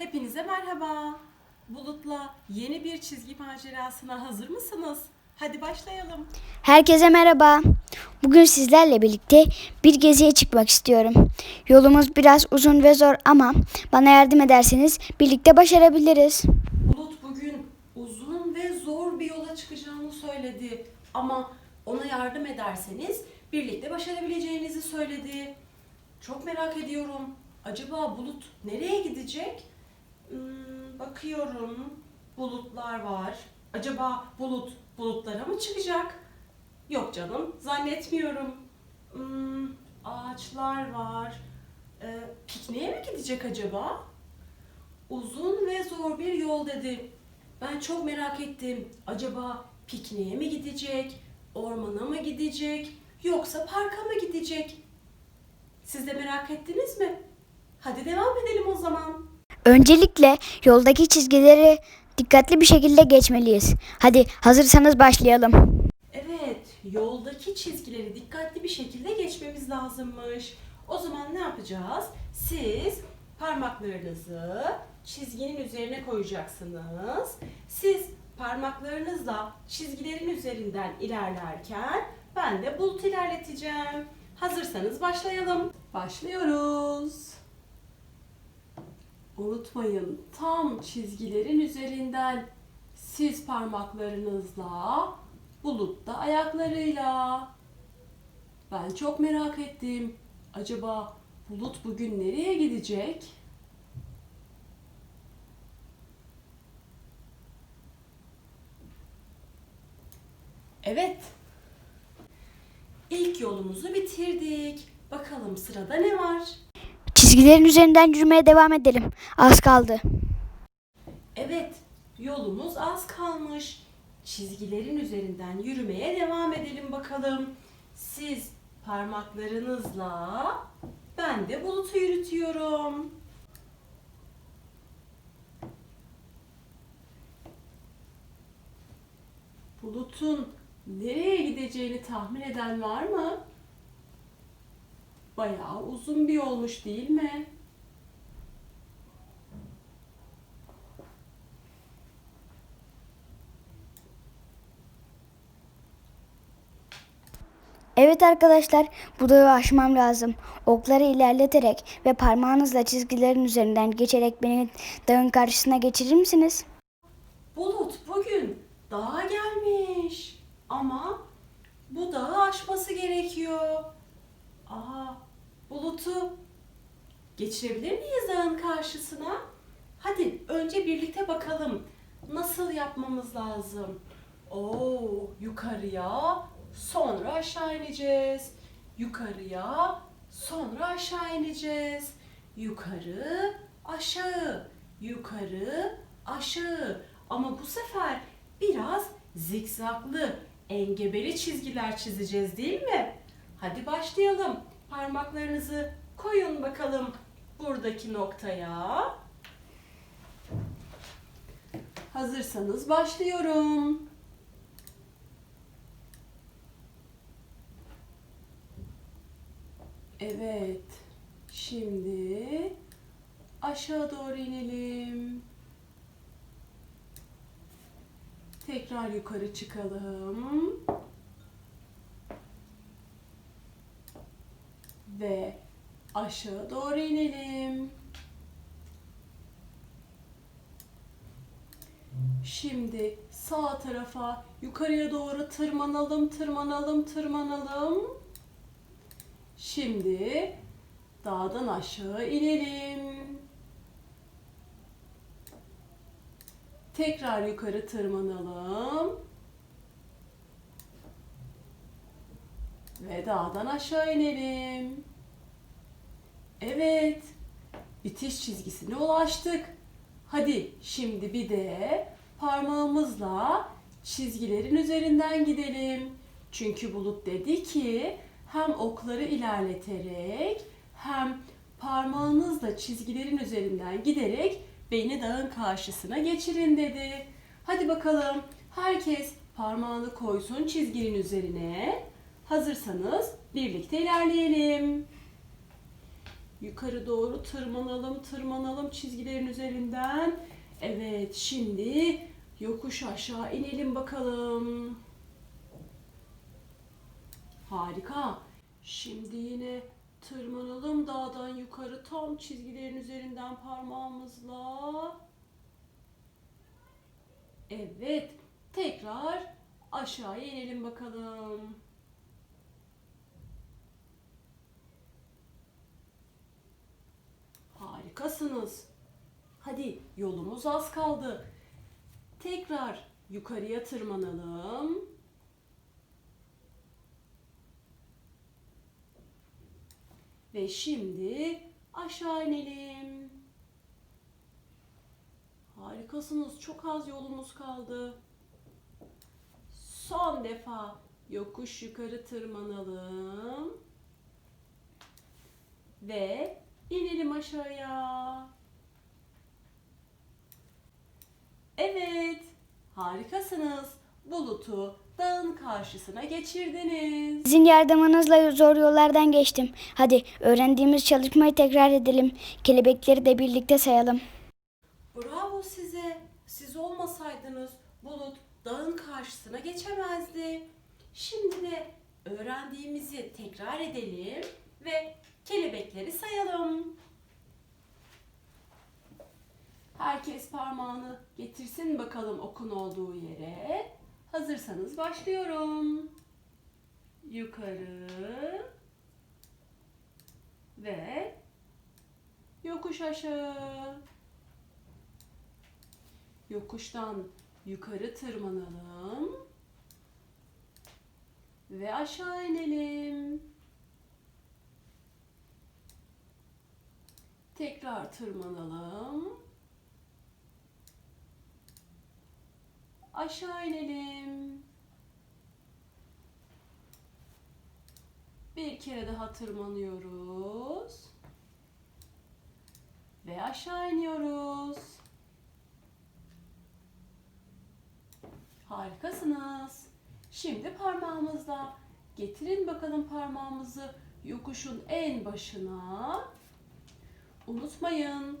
Hepinize merhaba. Bulut'la yeni bir çizgi macerasına hazır mısınız? Hadi başlayalım. Herkese merhaba. Bugün sizlerle birlikte bir geziye çıkmak istiyorum. Yolumuz biraz uzun ve zor ama bana yardım ederseniz birlikte başarabiliriz. Bulut bugün uzun ve zor bir yola çıkacağını söyledi. Ama ona yardım ederseniz birlikte başarabileceğinizi söyledi. Çok merak ediyorum. Acaba Bulut nereye gidecek? Hmm, bakıyorum. Bulutlar var. Acaba Bulut bulutlara mı çıkacak? Yok canım, zannetmiyorum. Hmm, ağaçlar var. Ee, pikniğe mi gidecek acaba? Uzun ve zor bir yol dedi. Ben çok merak ettim. Acaba pikniğe mi gidecek? Ormana mı gidecek? Yoksa parka mı gidecek? Siz de merak ettiniz mi? Hadi devam edelim o zaman. Öncelikle yoldaki çizgileri dikkatli bir şekilde geçmeliyiz. Hadi hazırsanız başlayalım. Evet, yoldaki çizgileri dikkatli bir şekilde geçmemiz lazımmış. O zaman ne yapacağız? Siz parmaklarınızı çizginin üzerine koyacaksınız. Siz parmaklarınızla çizgilerin üzerinden ilerlerken ben de bulut ilerleteceğim. Hazırsanız başlayalım. Başlıyoruz. Unutmayın tam çizgilerin üzerinden siz parmaklarınızla Bulut da ayaklarıyla. Ben çok merak ettim. Acaba Bulut bugün nereye gidecek? Evet. İlk yolumuzu bitirdik. Bakalım sırada ne var? Çizgilerin üzerinden yürümeye devam edelim. Az kaldı. Evet, yolumuz az kalmış. Çizgilerin üzerinden yürümeye devam edelim bakalım. Siz parmaklarınızla, ben de bulutu yürütüyorum. Bulutun nereye gideceğini tahmin eden var mı? Bayağı uzun bir yolmuş değil mi? Evet arkadaşlar, bu dağı aşmam lazım. Okları ilerleterek ve parmağınızla çizgilerin üzerinden geçerek beni dağın karşısına geçirir misiniz? Bulut bugün dağa gelmiş. Ama bu dağı aşması gerekiyor. Aha, Bulut'u geçirebilir miyiz dağın karşısına? Hadi önce birlikte bakalım. Nasıl yapmamız lazım? Oo, yukarıya, sonra aşağı ineceğiz. Yukarıya, sonra aşağı ineceğiz. Yukarı, aşağı, yukarı, aşağı. Ama bu sefer biraz zikzaklı, engebeli çizgiler çizeceğiz değil mi? Hadi başlayalım. Parmaklarınızı koyun bakalım buradaki noktaya. Hazırsanız başlıyorum. Evet. Şimdi aşağı doğru inelim. Tekrar yukarı çıkalım. Ve aşağı doğru inelim. Şimdi sağ tarafa yukarıya doğru tırmanalım, tırmanalım, tırmanalım. Şimdi dağdan aşağı inelim. Tekrar yukarı tırmanalım. Ve dağdan aşağı inelim. Evet. Bitiş çizgisine ulaştık. Hadi şimdi bir de parmağımızla çizgilerin üzerinden gidelim. Çünkü Bulut dedi ki hem okları ilerleterek hem parmağınızla çizgilerin üzerinden giderek beni dağın karşısına geçirin dedi. Hadi bakalım herkes parmağını koysun çizginin üzerine. Hazırsanız birlikte ilerleyelim. Yukarı doğru tırmanalım, tırmanalım çizgilerin üzerinden. Evet, şimdi yokuş aşağı inelim bakalım. Harika. Şimdi yine tırmanalım dağdan yukarı tam çizgilerin üzerinden parmağımızla. Evet. Tekrar aşağıya inelim bakalım. Harikasınız. Hadi yolumuz az kaldı. Tekrar yukarıya tırmanalım. Ve şimdi aşağı inelim. Harikasınız. Çok az yolumuz kaldı. Son defa yokuş yukarı tırmanalım. Ve inelim aşağıya. Evet. Harikasınız. Bulutu dağın karşısına geçirdiniz. Sizin yardımınızla zor yollardan geçtim. Hadi öğrendiğimiz çalışmayı tekrar edelim. Kelebekleri de birlikte sayalım. Bravo size. Siz olmasaydınız bulut dağın karşısına geçemezdi. Şimdi de öğrendiğimizi tekrar edelim ve kelebekleri sayalım. Herkes parmağını getirsin bakalım okun olduğu yere. Hazırsanız başlıyorum. Yukarı ve yokuş aşağı. Yokuştan yukarı tırmanalım. Ve aşağı inelim. Tekrar tırmanalım. Aşağı inelim. Bir kere daha tırmanıyoruz. Ve aşağı iniyoruz. Harikasınız. Şimdi parmağımızla getirin bakalım parmağımızı yokuşun en başına. Unutmayın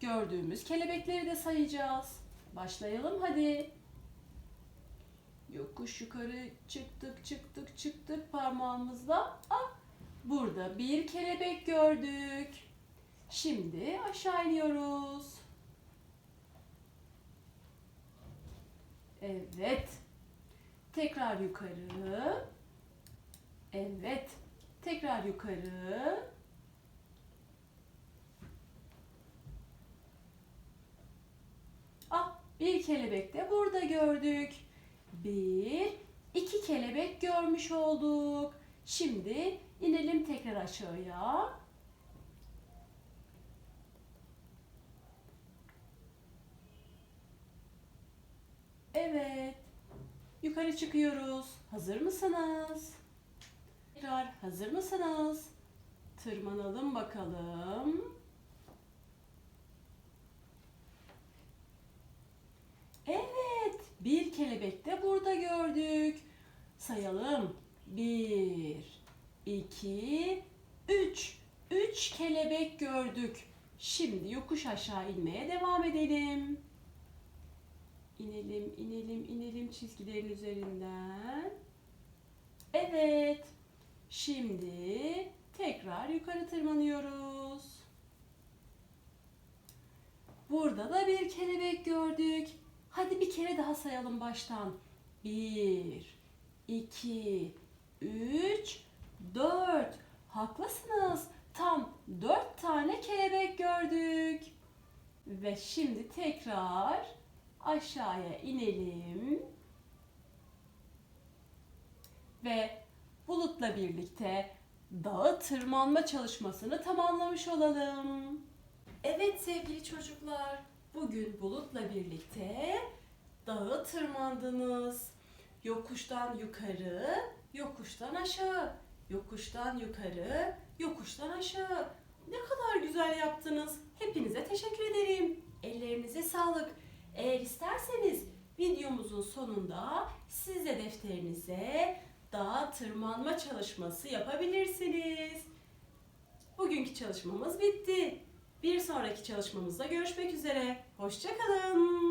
gördüğümüz kelebekleri de sayacağız. Başlayalım hadi. Yokuş yukarı çıktık çıktık çıktık parmağımızla. Ah, burada bir kelebek gördük. Şimdi aşağı iniyoruz. Evet. Tekrar yukarı. Evet. Tekrar yukarı. Ah, bir kelebek de burada gördük. Bir, iki kelebek görmüş olduk. Şimdi inelim tekrar aşağıya. Evet. Yukarı çıkıyoruz. Hazır mısınız? Tekrar hazır mısınız? Tırmanalım bakalım. Evet. Bir kelebek de burada gördük. Sayalım. Bir, iki, üç. Üç kelebek gördük. Şimdi yokuş aşağı inmeye devam edelim. İnelim, inelim, inelim çizgilerin üzerinden. Evet. Şimdi tekrar yukarı tırmanıyoruz. Burada da bir kelebek gördük. Hadi bir kere daha sayalım baştan. Bir, iki, üç, dört. Haklısınız. Tam dört tane kelebek gördük. Ve şimdi tekrar aşağıya inelim. Ve bulutla birlikte dağa tırmanma çalışmasını tamamlamış olalım. Evet sevgili çocuklar, bugün bulutla birlikte dağı tırmandınız. Yokuştan yukarı, yokuştan aşağı, yokuştan yukarı, yokuştan aşağı. Ne kadar güzel yaptınız. Hepinize teşekkür ederim. Ellerinize sağlık. Eğer isterseniz videomuzun sonunda siz de defterinize dağa tırmanma çalışması yapabilirsiniz. Bugünkü çalışmamız bitti. Bir sonraki çalışmamızda görüşmek üzere. Hoşçakalın.